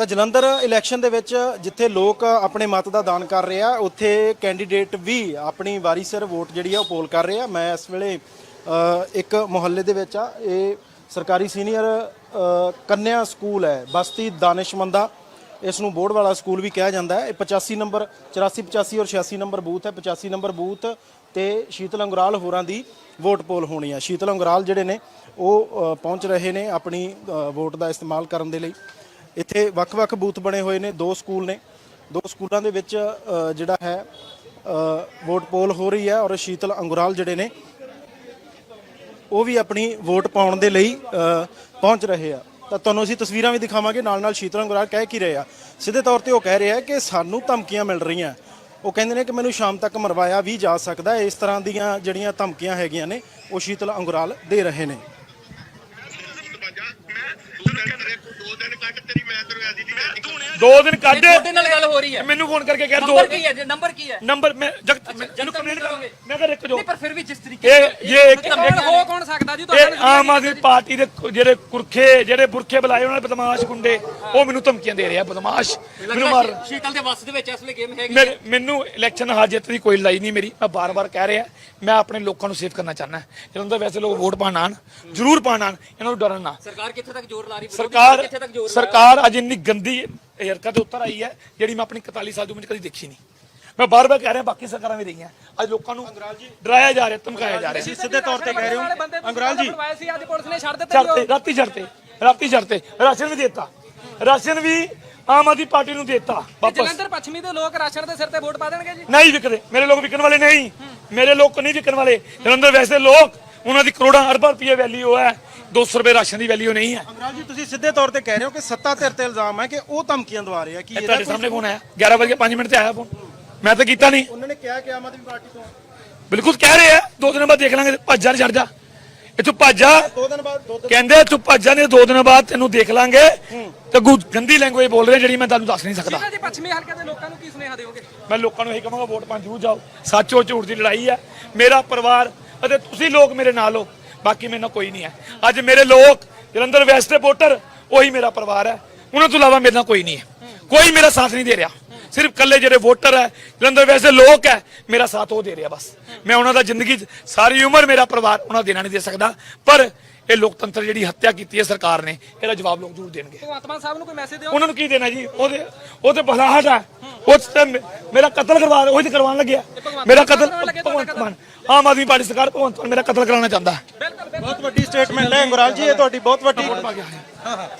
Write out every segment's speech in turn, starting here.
ਤਾਂ ਜਲੰਧਰ ਇਲੈਕਸ਼ਨ ਦੇ ਵਿੱਚ ਜਿੱਥੇ ਲੋਕ ਆਪਣੇ ਮਤ ਦਾ ਦਾਨ ਕਰ ਰਹੇ ਆ, ਉੱਥੇ ਕੈਂਡੀਡੇਟ ਵੀ ਆਪਣੀ ਵਾਰੀ ਸਿਰ ਵੋਟ ਜਿਹੜੀ ਆ ਉਹ ਪੋਲ ਕਰ ਰਹੇ ਆ। ਮੈਂ ਇਸ ਵੇਲੇ ਇੱਕ ਮੁਹੱਲੇ ਦੇ ਵਿੱਚ ਆ। ਇਹ ਸਰਕਾਰੀ ਸੀਨੀਅਰ ਕੰਨਿਆ ਸਕੂਲ ਹੈ, ਬਸਤੀ ਦਾਨਿਸ਼ਮੰਦਾ। ਇਸ ਨੂੰ ਬੋਰਡ ਵਾਲਾ ਸਕੂਲ ਵੀ ਕਿਹਾ ਜਾਂਦਾ ਹੈ। ਇਹ 85 ਨੰਬਰ 84 85 ਔਰ 86 ਨੰਬਰ ਬੂਥ ਹੈ। 85 ਨੰਬਰ ਬੂਥ ਤੇ ਸ਼ੀਤਲ ਅੰਗਰਾਲ ਹੋਰਾਂ ਦੀ ਵੋਟ ਪੋਲ ਹੋਣੀ ਆ। ਸ਼ੀਤਲ ਅੰਗਰਾਲ ਜਿਹੜੇ ਨੇ, ਉਹ ਪਹੁੰਚ ਰਹੇ ਨੇ ਆਪਣੀ ਵੋਟ ਦਾ ਇਸਤੇਮਾਲ ਕਰਨ ਦੇ ਲਈ। ਇੱਥੇ ਵੱਖ-ਵੱਖ ਬੂਥ ਬਣੇ ਹੋਏ ਨੇ, ਦੋ ਸਕੂਲ ਨੇ। ਦੋ ਸਕੂਲਾਂ ਦੇ ਵਿੱਚ ਜਿਹੜਾ ਹੈ ਵੋਟ ਪੋਲ ਹੋ ਰਹੀ ਹੈ ਔਰ ਸ਼ੀਤਲ ਅੰਗੁਰਾਲ ਜਿਹੜੇ ਨੇ, ਉਹ ਵੀ ਆਪਣੀ ਵੋਟ ਪਾਉਣ ਦੇ ਲਈ ਪਹੁੰਚ ਰਹੇ ਆ। ਤਾਂ ਤੁਹਾਨੂੰ ਅਸੀਂ ਤਸਵੀਰਾਂ ਵੀ ਦਿਖਾਵਾਂਗੇ ਨਾਲ ਨਾਲ ਸ਼ੀਤਲ ਅੰਗੁਰਾਲ ਕਹਿ ਕੀ ਰਹੇ ਆ। ਸਿੱਧੇ ਤੌਰ ਤੇ ਉਹ ਕਹਿ ਰਹੇ ਆ ਕਿ ਸਾਨੂੰ ਧਮਕੀਆਂ ਮਿਲ ਰਹੀਆਂ। ਉਹ ਕਹਿੰਦੇ ਨੇ ਕਿ ਮੈਨੂੰ ਸ਼ਾਮ ਤੱਕ ਮਰਵਾਇਆ ਵੀ ਜਾ ਸਕਦਾ ਇਸ ਤਰ੍ਹਾਂ ਦੀਆਂ ਜਿਹੜੀਆਂ ਧਮਕੀਆਂ ਹੈਗੀਆਂ ਨੇ, ਉਹ ਸ਼ੀਤਲ ਅੰਗੁਰਾਲ ਦੇ ਰਹੇ ਨੇ। ਦੋ ਦਿਨ ਕੱਢ ਤੁਹਾਡੇ ਨਾਲ ਗੱਲ ਹੋ ਰਹੀ ਹੈ। ਮੈਨੂੰ ਫੋਨ ਕਰਕੇ ਕਹਿ ਦੋ। ਨੰਬਰ ਕੀ ਹੈ? ਜੀ ਨੰਬਰ ਕੀ ਹੈ? ਨੰਬਰ ਮੈਂ ਜਗਤ ਮੈਨੂੰ ਕੰਪਲੇਂਟ ਨੂੰ ਕਰੋਗੇ। ਮੈਂ ਕਰ ਇੱਕ ਜੋ। ਨਹੀਂ ਪਰ ਫਿਰ ਵੀ ਜਿਸ ਤਰੀਕੇ ਇਹ ਇਹ ਇੱਕ ਹੋ ਕੌਣ ਸਕਦਾ ਜੀ? ਇਹ ਆਮ ਆਦਮੀ ਪਾਰਟੀ ਦੇ ਜਿਹੜੇ ਕੁਰਖੇ ਜਿਹੜੇ ਬੁਰਖੇ ਬੁਲਾਏ ਉਹਨਾਂ ਨੇ ਬਦਮਾਸ਼ ਗੁੰਡੇ ਉਹ ਮੈਨੂੰ ਧਮਕੀਆਂ ਦੇ ਰਿਹਾ ਬਦਮਾਸ਼। ਮੈਨੂੰ ਮਾਰ ਸ਼ੀਤਲ ਦੇ ਵਸ ਦੇ ਵਿੱਚ ਇਸ ਵੇਲੇ ਗੇਮ ਹੈਗੀ ਮੇਰੇ ਮੈਨੂੰ ਇਲੈਕਸ਼ਨ ਹਾਰ ਜਿੱਤ ਦੀ ਕੋਈ ਲੜਾਈ ਨਹੀਂ ਮੇਰੀ। ਮੈਂ ਬਾਰ-ਬਾਰ ਕਹਿ ਰਿਹਾ ਮੈਂ ਆਪਣੇ ਲੋਕਾਂ ਨੂੰ ਸੇਫ ਕਰਨਾ ਚਾਹੁੰਦਾ। ਜਦੋਂ ਤਾਂ ਵੈਸੇ ਲੋਕ ਵੋਟ ਪਾਣ ਆਣ ਜ਼ਰੂਰ ਪਾਣ ਆਣ ਇਹਨਾਂ ਨੂੰ ਡਰਨ ਨਾ ਸਰਕਾਰ ਕਿੱਥੇ ਤੱਕ ਜ਼ੋਰ ਲਾ ਰਹੀ ਸਰਕਾਰ ਕਿੱਥੇ ਤੱਕ ਜ਼ੋਰ ਲਾ ਸਰਕਾਰ ਅੱਜ ਇੰਨੀ ਗੰਦੀ ਹਰਕਤ ਉੱਤਰ ਆਈ ਹੈ ਜਿਹੜੀ ਮੈਂ ਆਪਣੀ 41 ਸਾਲ ਦੀ ਉਮਰ 'ਚ ਕਦੀ ਦੇਖੀ ਨਹੀਂ। ਮੈਂ ਬਾਰ-ਬਾਰ ਕਹਿ ਰਿਹਾ ਬਾਕੀ ਸਰਕਾਰਾਂ ਵੀ ਰਹੀਆਂ। ਅੱਜ ਲੋਕਾਂ ਨੂੰ ਡਰਾਇਆ ਜਾ ਰਿਹਾ ਧਮਕਾਇਆ ਜਾ ਰਿਹਾ। ਤੁਸੀਂ ਸਿੱਧੇ ਤੌਰ ਤੇ ਕਹਿ ਰਹੇ ਹੋ ਅੰਗਰਾਲ ਜੀ। ਸੀ ਅੱਜ ਪੁਲਿਸ ਨੇ ਛੱਡ ਦਿੱਤਾ ਚੜਤੇ ਰਾਤੀ ਚੜਤੇ ਰਾਤੀ ਚੜਤੇ ਰਾਸ਼ਨ ਵੀ ਦੇਤਾ। ਰਾਸ਼ਨ ਵੀ ਆਮ ਆਦਮੀ ਪਾਰਟੀ ਨੂੰ ਦੇਤਾ ਵਾਪਸ। ਜਲੰਧਰ ਪੱਛਮੀ ਦੇ ਲੋਕ ਰਾਸ਼ਨ ਦੇ ਸਿਰ ਤੇ ਵੋਟ ਪਾ ਦੇਣਗੇ ਜੀ? ਨਹੀਂ ਵਿਕਦੇ ਮੇਰੇ ਲੋਕ ਵਿਕਣ ਵਾਲੇ ਨਹੀਂ। ਮੇਰੇ ਲੋਕ ਨਹੀਂ ਵਿਕਣ ਵਾਲੇ। ਜਲੰਧਰ ਵੈਸੇ ਲੋਕ ਉਹਨਾਂ ਦੀ ਕਰੋੜਾਂ ਅਰਬਾਂ ਰੁਪਏ ਵੈਲਿਊ ਹੈ। 200 ਰੁਪਏ ਰਾਸ਼ਨ ਦੀ ਵੈਲਿਊ ਨਹੀਂ ਹੈ। ਅੰਗਰਾਲ ਜੀ ਤੁਸੀਂ ਸਿੱਧੇ ਤੌਰ ਤੇ ਕਹਿ ਰਹੇ ਹੋ ਕਿ ਸੱਤਾ ਧਿਰ ਤੇ ਇਲਜ਼ਾਮ ਹੈ ਕਿ ਉਹ ਧਮਕੀਆਂ ਦਵਾ ਰਹੇ ਆ ਕਿ ਇਹ ਇਹਦਾ ਤੁਹਾਡੇ ਸਾਹਮਣੇ ਫੋਨ ਆਇਆ। 11 ਵਜੇ 5 ਮਿੰਟ ਤੇ ਆਇਆ ਫੋਨ ਮੈਂ ਤਾਂ ਕੀਤਾ ਨਹੀਂ। ਉਹਨਾਂ ਨੇ ਕਿਹਾ ਕਿ ਆਮ ਆਦਮੀ ਪਾਰਟੀ ਤੋਂ। ਬਿਲਕੁਲ ਕਹਿ ਰਹੇ ਆ। ਦੋ ਦਿਨਾਂ ਬਾਅਦ ਦੇਖ ਲਾਂਗੇ। ਭੱਜਾ ਛੱਡ ਜਾ। ਇੱਥੋਂ ਭੱਜਾ ਦੋ ਦਿਨ ਬਾਅਦ ਦੋ ਦਿਨ ਕਹਿੰਦੇ ਤੂੰ ਭੱਜਾ ਨੇ ਦੋ ਦਿਨਾਂ ਬਾਅਦ ਤੈਨੂੰ ਦੇਖ ਲਾਂਗੇ। ਤੇ ਗੰਦੀ ਲੈਂਗੁਏਜ ਬੋਲ ਰਹੇ ਜਿਹੜੀ ਮੈਂ ਤੁਹਾਨੂੰ ਦੱਸ ਨਹੀਂ ਸਕਦਾ। ਜੀ ਪੱਛਮੀ ਹਲਕੇ ਦੇ ਲੋਕਾਂ ਨੂੰ ਕੀ ਸੁਨੇਹਾ ਦਿਓਗੇ? ਮੈਂ ਲੋਕਾਂ ਨੂੰ ਇਹ ਕਹਾਂਗਾ ਵੋਟ ਪਾਉਣ ਜ਼ਰੂਰ ਜਾਓ। ਸੱਚੋ ਝੂਠ ਦੀ ਲੜਾਈ ਹੈ। ਮੇਰਾ ਪਰਿਵਾਰ ਅਤੇ ਤੁਸੀਂ ਲੋਕ ਮੇਰੇ ਨਾਲ ਹੋ। ਬਾਕੀ ਮੇਰੇ ਨਾਲ ਕੋਈ ਨਹੀਂ ਹੈ। ਅੱਜ ਮੇਰੇ ਲੋਕ ਜਲੰਧਰ ਵੈਸਟ ਦੇ ਵੋਟਰ ਉਹੀ ਮੇਰਾ ਪਰਿਵਾਰ ਹੈ। ਉਹਨਾਂ ਤੋਂ ਇਲਾਵਾ ਮੇਰੇ ਨਾਲ ਕੋਈ ਨਹੀਂ ਹੈ। ਕੋਈ ਮੇਰਾ ਸਾਥ ਨਹੀਂ ਦੇ ਰਿਹਾ। ਸਿਰਫ ਕੱਲੇ ਜਿਹੜੇ ਵੋਟਰ ਹੈ ਜਲੰਧਰ ਵੈਸੇ ਲੋਕ ਹੈ ਮੇਰਾ ਸਾਥ ਉਹ ਦੇ ਰਿਹਾ ਬਸ। ਮੈਂ ਉਹਨਾਂ ਦਾ ਜ਼ਿੰਦਗੀ ਸਾਰੀ ਉਮਰ ਮੇਰਾ ਪਰਿਵਾਰ ਉਹਨਾਂ ਦੇਣਾ ਨਹੀਂ ਦੇ ਸਕਦਾ। ਪਰ ਇਹ ਲੋਕਤੰਤਰ ਜਿਹੜੀ ਹੱਤਿਆ ਕੀਤੀ ਹੈ ਸਰਕਾਰ ਨੇ ਇਹਦਾ ਜਵਾਬ ਲੋਕ ਜ਼ਰੂਰ ਦੇਣਗੇ। ਭਗਵੰਤ ਮਾਨ ਸਾਹਿਬ ਨੂੰ ਕੋਈ ਮੈਸੇਜ ਦਿਓ? ਉਹਨਾਂ ਨੂੰ ਕੀ ਦੇਣਾ ਜੀ? ਉਹਦੇ ਉਹ ਤੇ ਭਲਾਹਟ ਹੈ। ਉਹ ਤੇ ਮੇਰਾ ਕਤਲ ਕਰਵਾ ਉਹ ਤੇ ਕਰਵਾਉਣ ਲੱਗਿਆ। ਮੇਰਾ ਕਤਲ ਭਗਵੰਤ ਮਾਨ ਆਮ ਆਦਮੀ ਪਾਰਟੀ ਸਰਕਾਰ ਭਗਵੰਤ ਮਾਨ ਮੇਰਾ ਕਤਲ ਕਰਾਉਣਾ ਚਾਹੁੰਦਾ ਹੈ। ਬਹੁਤ ਵੱਡੀ ਸਟੇਟਮੈਂਟ ਹੈ ਅੰਗਰਾਲ ਜੀ ਇਹ ਤੁਹਾਡੀ ਬਹੁਤ ਵੱਡੀ ਮੇਰੇ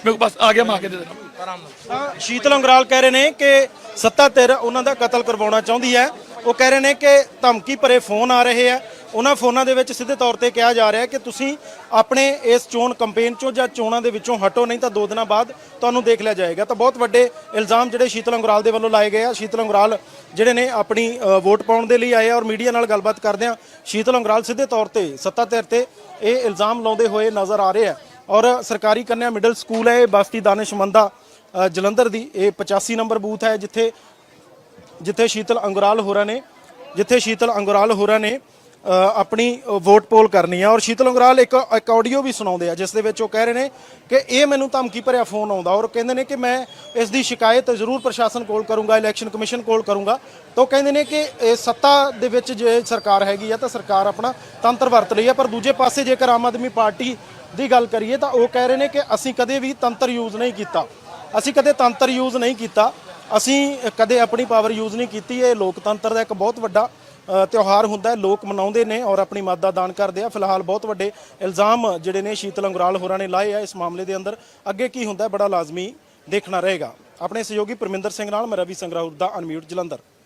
ਕੋਲ ਬਸ ਆ ਗਿਆ ਮੈਂ ਆ ਕੇ ਦੇ ਦੇਣਾ ਸ਼ੀਤਲ ਅੰਗਰਾਲ ਕਹਿ ਰਹੇ ਨੇ ਕਿ ਸੱਤਾ ਧਿਰ ਉਹਨਾਂ ਦਾ ਕਤਲ ਕਰਵਾਉਣਾ ਚਾਹੁੰਦੀ ਹੈ। ਉਹ ਕਹਿ ਰਹੇ ਨੇ ਕਿ ਧਮਕੀ ਭਰੇ ਫੋਨ ਆ ਰਹੇ ਆ। ਉਹਨਾਂ ਫੋਨਾਂ ਦੇ ਵਿੱਚ ਸਿੱਧੇ ਤੌਰ ਤੇ ਕਿਹਾ ਜਾ ਰਿਹਾ ਕਿ ਤੁਸੀਂ ਆਪਣੇ ਇਸ ਚੋਣ ਕੈਂਪੇਨ ਚੋਂ ਜਾਂ ਚੋਣਾਂ ਦੇ ਵਿੱਚੋਂ ਹਟੋ, ਨਹੀਂ ਤਾਂ ਦੋ ਦਿਨਾਂ ਬਾਅਦ ਤੁਹਾਨੂੰ ਦੇਖ ਲਿਆ ਜਾਏਗਾ। ਤਾਂ ਬਹੁਤ ਵੱਡੇ ਇਲਜ਼ਾਮ ਜਿਹੜੇ ਸ਼ੀਤਲ ਅੰਗਰਾਲ ਦੇ ਵੱਲੋਂ ਲਾਏ ਗਏ ਆ। ਸ਼ੀਤਲ ਅੰਗਰਾਲ ਜਿਹੜੇ ਨੇ ਆਪਣੀ ਵੋਟ ਪਾਉਣ ਦੇ ਲਈ ਆਏ ਆ ਔਰ ਮੀਡੀਆ ਨਾਲ ਗੱਲਬਾਤ ਕਰਦੇ ਆ। ਸ਼ੀਤਲ ਅੰਗਰਾਲ ਸਿੱਧੇ ਤੌਰ ਤੇ ਸੱਤਾ ਧਿਰ ਤੇ ਇਹ ਇਲਜ਼ਾਮ ਲਾਉਂਦੇ ਹੋਏ ਨਜ਼ਰ ਆ ਰਹੇ ਆ। ਔਰ ਸਰਕਾਰੀ ਕੰਨਿਆ ਮਿਡਲ ਸਕੂਲ ਹੈ, ਇਹ ਬਸਤੀ ਦਾਨਿਸ਼ਮੰਦਾ ਜਲੰਧਰ ਦੀ, ਇਹ 85 ਨੰਬਰ ਬੂਥ ਹੈ, ਜਿੱਥੇ ਜਿੱਥੇ ਸ਼ੀਤਲ ਅੰਗਰਾਲ ਹੋਰਾਂ ਨੇ, ਜਿੱਥੇ ਸ਼ੀਤਲ ਅੰਗਰਾਲ ਹੋਰਾਂ ਨੇ ਆਪਣੀ ਵੋਟ ਪੋਲ ਕਰਨੀ ਆ। ਔਰ ਸ਼ੀਤਲ ਅੰਗਰਾਲ ਇੱਕ ਇੱਕ ਆਡੀਓ ਵੀ ਸੁਣਾਉਂਦੇ ਆ, ਜਿਸ ਦੇ ਵਿੱਚ ਉਹ ਕਹਿ ਰਹੇ ਨੇ ਕਿ ਇਹ ਮੈਨੂੰ ਧਮਕੀ ਭਰਿਆ ਫੋਨ ਆਉਂਦਾ। ਔਰ ਕਹਿੰਦੇ ਨੇ ਕਿ ਮੈਂ ਇਸ ਦੀ ਸ਼ਿਕਾਇਤ ਜ਼ਰੂਰ ਪ੍ਰਸ਼ਾਸਨ ਕੋਲ ਕਰੂੰਗਾ ਇਲੈਕਸ਼ਨ ਕਮਿਸ਼ਨ ਕੋਲ ਕਰੂੰਗਾ। ਤਾਂ ਉਹ ਕਹਿੰਦੇ ਨੇ ਕਿ ਇਹ ਸੱਤਾ ਦੇ ਵਿੱਚ ਜੇ ਸਰਕਾਰ ਹੈਗੀ ਆ, ਤਾਂ ਸਰਕਾਰ ਆਪਣਾ ਤੰਤਰ ਵਰਤ ਰਹੀ ਹੈ ਪਰ ਦੂਜੇ ਪਾਸੇ ਜੇਕਰ ਆਮ ਆਦਮੀ ਪਾਰਟੀ ਦੀ ਗੱਲ ਕਰੀਏ, ਤਾਂ ਉਹ ਕਹਿ ਰਹੇ ਨੇ ਕਿ ਅਸੀਂ ਕਦੇ ਵੀ ਤੰਤਰ ਯੂਜ਼ ਨਹੀਂ ਕੀਤਾ। ਅਸੀਂ ਕਦੇ ਤੰਤਰ ਯੂਜ਼ ਨਹੀਂ ਕੀਤਾ। ਅਸੀਂ ਕਦੇ ਆਪਣੀ ਪਾਵਰ ਯੂਜ਼ ਨਹੀਂ ਕੀਤੀ, ਇਹ ਲੋਕਤੰਤਰ ਦਾ ਇੱਕ ਬਹੁਤ ਵੱਡਾ ਤਿਉਹਾਰ ਹੁੰਦਾ ਲੋਕ ਮਨਾਉਂਦੇ ਨੇ ਔਰ ਆਪਣੀ ਮਤ ਦਾ ਦਾਨ ਕਰਦੇ ਆ। ਫਿਲਹਾਲ ਬਹੁਤ ਵੱਡੇ ਇਲਜ਼ਾਮ ਜਿਹੜੇ ਨੇ ਸ਼ੀਤਲ ਅੰਗਰਾਲ ਹੋਰਾਂ ਨੇ ਲਾਏ ਆ ਇਸ ਮਾਮਲੇ ਦੇ ਅੰਦਰ। ਅੱਗੇ ਕੀ ਹੁੰਦਾ ਬੜਾ ਲਾਜ਼ਮੀ ਦੇਖਣਾ ਰਹੇਗਾ। ਆਪਣੇ ਸਹਿਯੋਗੀ ਪਰਮਿੰਦਰ ਸਿੰਘ ਨਾਲ ਮੈਂ ਰਵੀ ਸੰਗਰਾਹੁਰ ਦਾ ਅਨਮਿਊਟ ਜਲੰਧਰ।